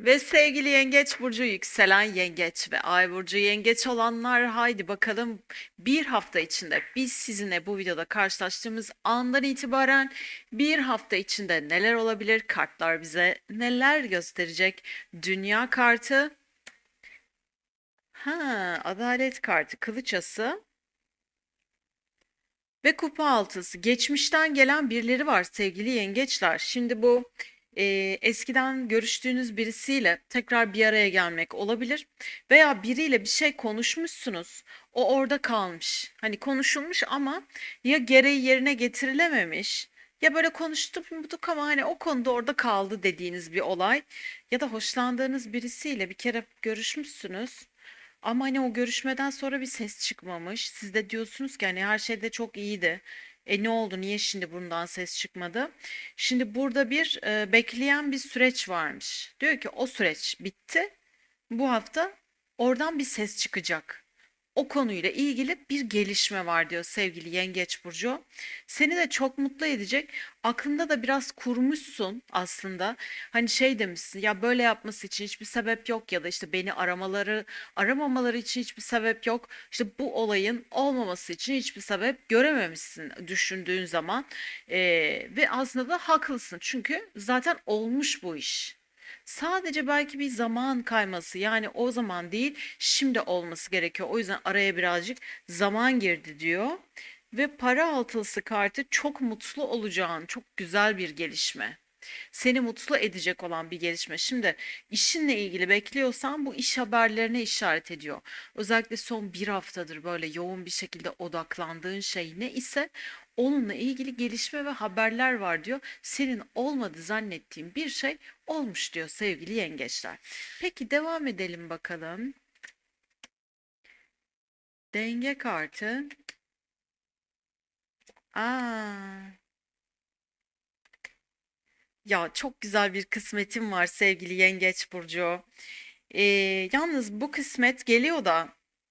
Ve sevgili Yengeç Burcu yükselen Yengeç ve Ay Burcu Yengeç olanlar haydi bakalım bir hafta içinde biz sizinle bu videoda karşılaştığımız andan itibaren bir hafta içinde neler olabilir? Kartlar bize neler gösterecek? Dünya kartı, ha adalet kartı, kılıç ası ve kupa altısı. Geçmişten gelen birileri var sevgili yengeçler. Şimdi bu e, eskiden görüştüğünüz birisiyle tekrar bir araya gelmek olabilir. Veya biriyle bir şey konuşmuşsunuz. O orada kalmış. Hani konuşulmuş ama ya gereği yerine getirilememiş. Ya böyle konuştuk bulduk ama hani o konuda orada kaldı dediğiniz bir olay. Ya da hoşlandığınız birisiyle bir kere görüşmüşsünüz. Ama hani o görüşmeden sonra bir ses çıkmamış. Siz de diyorsunuz ki hani her şeyde çok iyiydi. E ne oldu? Niye şimdi bundan ses çıkmadı? Şimdi burada bir e, bekleyen bir süreç varmış. Diyor ki o süreç bitti. Bu hafta oradan bir ses çıkacak. O konuyla ilgili bir gelişme var diyor sevgili Yengeç Burcu. Seni de çok mutlu edecek. Aklında da biraz kurmuşsun aslında. Hani şey demişsin ya böyle yapması için hiçbir sebep yok ya da işte beni aramaları, aramamaları için hiçbir sebep yok. İşte bu olayın olmaması için hiçbir sebep görememişsin düşündüğün zaman. Ee, ve aslında da haklısın çünkü zaten olmuş bu iş. Sadece belki bir zaman kayması yani o zaman değil şimdi olması gerekiyor. O yüzden araya birazcık zaman girdi diyor. Ve para altılısı kartı çok mutlu olacağın çok güzel bir gelişme. Seni mutlu edecek olan bir gelişme. Şimdi işinle ilgili bekliyorsan bu iş haberlerine işaret ediyor. Özellikle son bir haftadır böyle yoğun bir şekilde odaklandığın şey ne ise onunla ilgili gelişme ve haberler var diyor. Senin olmadı zannettiğin bir şey olmuş diyor sevgili yengeçler. Peki devam edelim bakalım. Denge kartı. Aa. Ya çok güzel bir kısmetim var sevgili Yengeç Burcu. Ee, yalnız bu kısmet geliyor da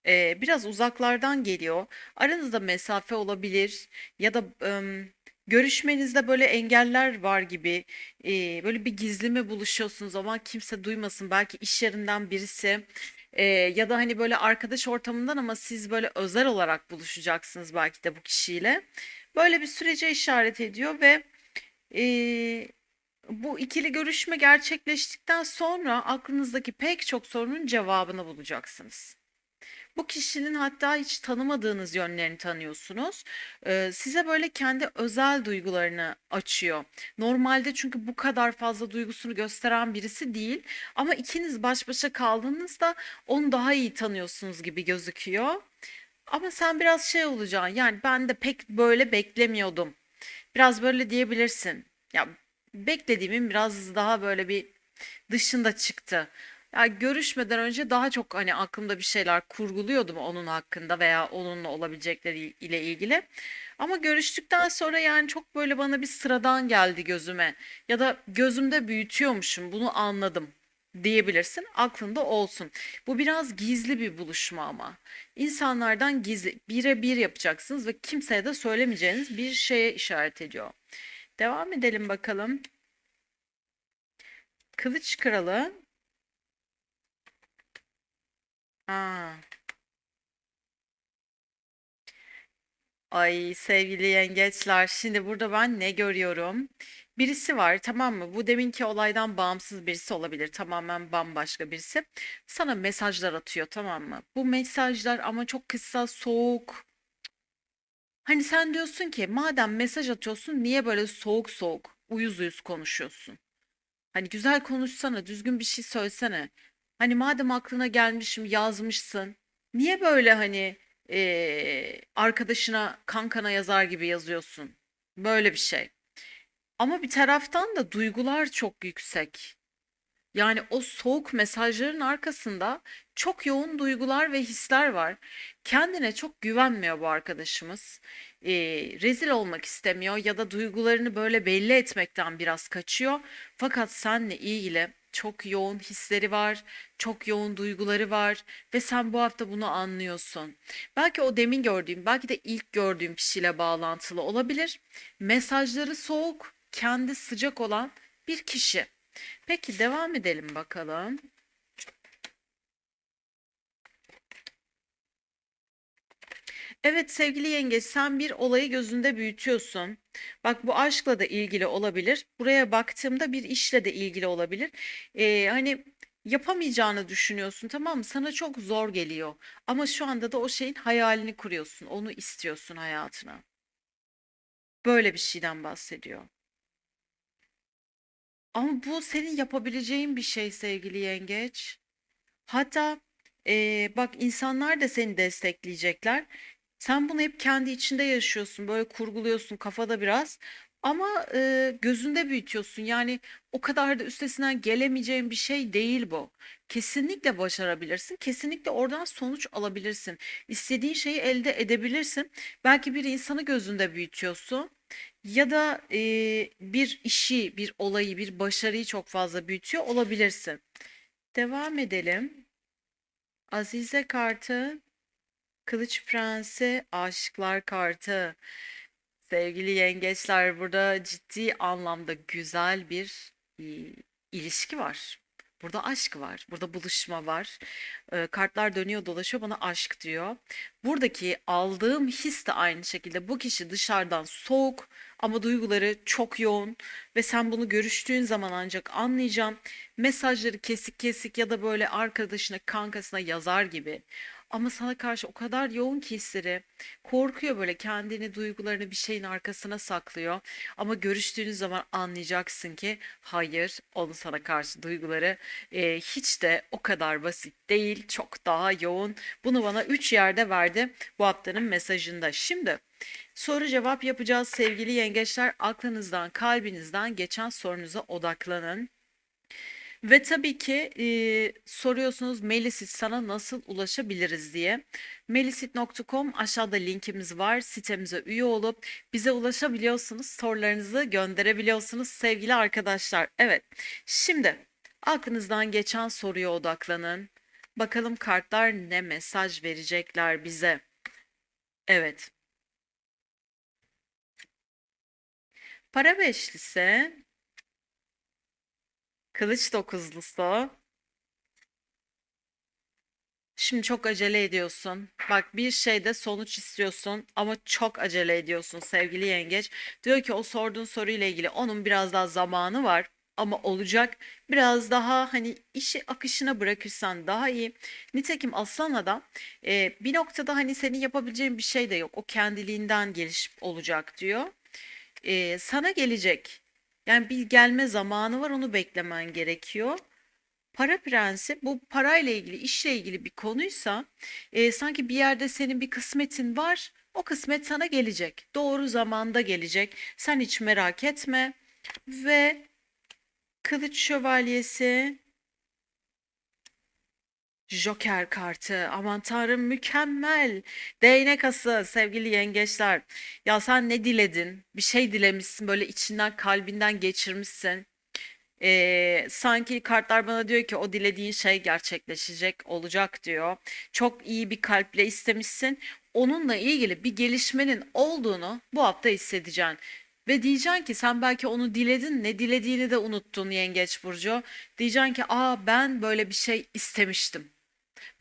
e, biraz uzaklardan geliyor. Aranızda mesafe olabilir ya da em, görüşmenizde böyle engeller var gibi. Ee, böyle bir gizli mi buluşuyorsunuz ama kimse duymasın. Belki iş yerinden birisi e, ya da hani böyle arkadaş ortamından ama siz böyle özel olarak buluşacaksınız belki de bu kişiyle. Böyle bir sürece işaret ediyor ve e, bu ikili görüşme gerçekleştikten sonra aklınızdaki pek çok sorunun cevabını bulacaksınız. Bu kişinin hatta hiç tanımadığınız yönlerini tanıyorsunuz. Ee, size böyle kendi özel duygularını açıyor. Normalde çünkü bu kadar fazla duygusunu gösteren birisi değil. Ama ikiniz baş başa kaldığınızda onu daha iyi tanıyorsunuz gibi gözüküyor. Ama sen biraz şey olacaksın. Yani ben de pek böyle beklemiyordum. Biraz böyle diyebilirsin. Ya beklediğimin biraz daha böyle bir dışında çıktı. Ya görüşmeden önce daha çok hani aklımda bir şeyler kurguluyordum onun hakkında veya onunla olabilecekleri ile ilgili. Ama görüştükten sonra yani çok böyle bana bir sıradan geldi gözüme ya da gözümde büyütüyormuşum bunu anladım diyebilirsin. Aklında olsun. Bu biraz gizli bir buluşma ama. İnsanlardan gizli birebir yapacaksınız ve kimseye de söylemeyeceğiniz bir şeye işaret ediyor. Devam edelim bakalım. Kılıç Kralı. Aa. Ay sevgili yengeçler, şimdi burada ben ne görüyorum? Birisi var, tamam mı? Bu deminki olaydan bağımsız birisi olabilir, tamamen bambaşka birisi. Sana mesajlar atıyor, tamam mı? Bu mesajlar ama çok kısa, soğuk. Hani sen diyorsun ki, madem mesaj atıyorsun, niye böyle soğuk soğuk, uyuz uyuz konuşuyorsun? Hani güzel konuşsana, düzgün bir şey söylesene. Hani madem aklına gelmişim, yazmışsın. Niye böyle hani eee, arkadaşına, kankana yazar gibi yazıyorsun? Böyle bir şey. Ama bir taraftan da duygular çok yüksek. Yani o soğuk mesajların arkasında çok yoğun duygular ve hisler var. Kendine çok güvenmiyor bu arkadaşımız. Ee, rezil olmak istemiyor ya da duygularını böyle belli etmekten biraz kaçıyor. Fakat seninle ilgili çok yoğun hisleri var, çok yoğun duyguları var ve sen bu hafta bunu anlıyorsun. Belki o demin gördüğüm, belki de ilk gördüğüm kişiyle bağlantılı olabilir. Mesajları soğuk, kendi sıcak olan bir kişi. Peki devam edelim bakalım. Evet sevgili yengeç sen bir olayı gözünde büyütüyorsun. Bak bu aşkla da ilgili olabilir. Buraya baktığımda bir işle de ilgili olabilir. Ee, hani yapamayacağını düşünüyorsun tamam mı? Sana çok zor geliyor. Ama şu anda da o şeyin hayalini kuruyorsun. Onu istiyorsun hayatına. Böyle bir şeyden bahsediyor. Ama bu senin yapabileceğin bir şey sevgili yengeç. Hatta eee, bak insanlar da seni destekleyecekler. Sen bunu hep kendi içinde yaşıyorsun, böyle kurguluyorsun kafada biraz. Ama eee, gözünde büyütüyorsun. Yani o kadar da üstesinden gelemeyeceğin bir şey değil bu. Kesinlikle başarabilirsin. Kesinlikle oradan sonuç alabilirsin. İstediğin şeyi elde edebilirsin. Belki bir insanı gözünde büyütüyorsun. Ya da eee, bir işi, bir olayı, bir başarıyı çok fazla büyütüyor olabilirsin. Devam edelim. Azize kartı, Kılıç Prensi, Aşıklar kartı. Sevgili yengeçler, burada ciddi anlamda güzel bir ilişki var. Burada aşk var, burada buluşma var. Kartlar dönüyor dolaşıyor bana aşk diyor. Buradaki aldığım his de aynı şekilde bu kişi dışarıdan soğuk ama duyguları çok yoğun ve sen bunu görüştüğün zaman ancak anlayacağım. Mesajları kesik kesik ya da böyle arkadaşına, kankasına yazar gibi. Ama sana karşı o kadar yoğun ki hisleri korkuyor böyle kendini duygularını bir şeyin arkasına saklıyor. Ama görüştüğünüz zaman anlayacaksın ki hayır onun sana karşı duyguları e, hiç de o kadar basit değil çok daha yoğun. Bunu bana üç yerde verdi bu haftanın mesajında. Şimdi soru cevap yapacağız sevgili yengeçler aklınızdan kalbinizden geçen sorunuza odaklanın. Ve tabii ki e, soruyorsunuz Melisit sana nasıl ulaşabiliriz diye. Melisit.com aşağıda linkimiz var. Sitemize üye olup bize ulaşabiliyorsunuz. Sorularınızı gönderebiliyorsunuz sevgili arkadaşlar. Evet. Şimdi aklınızdan geçen soruya odaklanın. Bakalım kartlar ne mesaj verecekler bize. Evet. Para beşlisi, kılıç dokuzlusu. Şimdi çok acele ediyorsun. Bak bir şeyde sonuç istiyorsun ama çok acele ediyorsun sevgili yengeç. Diyor ki o sorduğun soruyla ilgili onun biraz daha zamanı var ama olacak. Biraz daha hani işi akışına bırakırsan daha iyi. Nitekim Aslan Adam e, bir noktada hani senin yapabileceğin bir şey de yok. O kendiliğinden gelişip olacak diyor. E, sana gelecek. Yani bir gelme zamanı var onu beklemen gerekiyor. Para prensi bu parayla ilgili, işle ilgili bir konuysa e, sanki bir yerde senin bir kısmetin var. O kısmet sana gelecek. Doğru zamanda gelecek. Sen hiç merak etme. Ve Kılıç Şövalyesi, Joker kartı. Aman tanrım mükemmel. Değnek ası sevgili yengeçler. Ya sen ne diledin? Bir şey dilemişsin böyle içinden kalbinden geçirmişsin. Ee, sanki kartlar bana diyor ki o dilediğin şey gerçekleşecek olacak diyor. Çok iyi bir kalple istemişsin. Onunla ilgili bir gelişmenin olduğunu bu hafta hissedeceksin. Ve diyeceksin ki sen belki onu diledin ne dilediğini de unuttun Yengeç Burcu. Diyeceksin ki aa ben böyle bir şey istemiştim.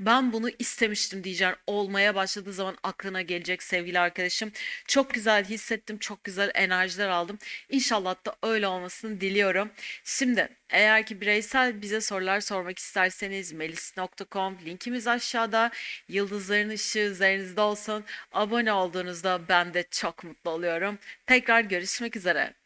Ben bunu istemiştim diyeceğim. Olmaya başladığı zaman aklına gelecek sevgili arkadaşım. Çok güzel hissettim. Çok güzel enerjiler aldım. İnşallah da öyle olmasını diliyorum. Şimdi eğer ki bireysel bize sorular sormak isterseniz melis.com linkimiz aşağıda. Yıldızların ışığı üzerinizde olsun. Abone olduğunuzda ben de çok mutlu oluyorum. Tekrar görüşmek üzere.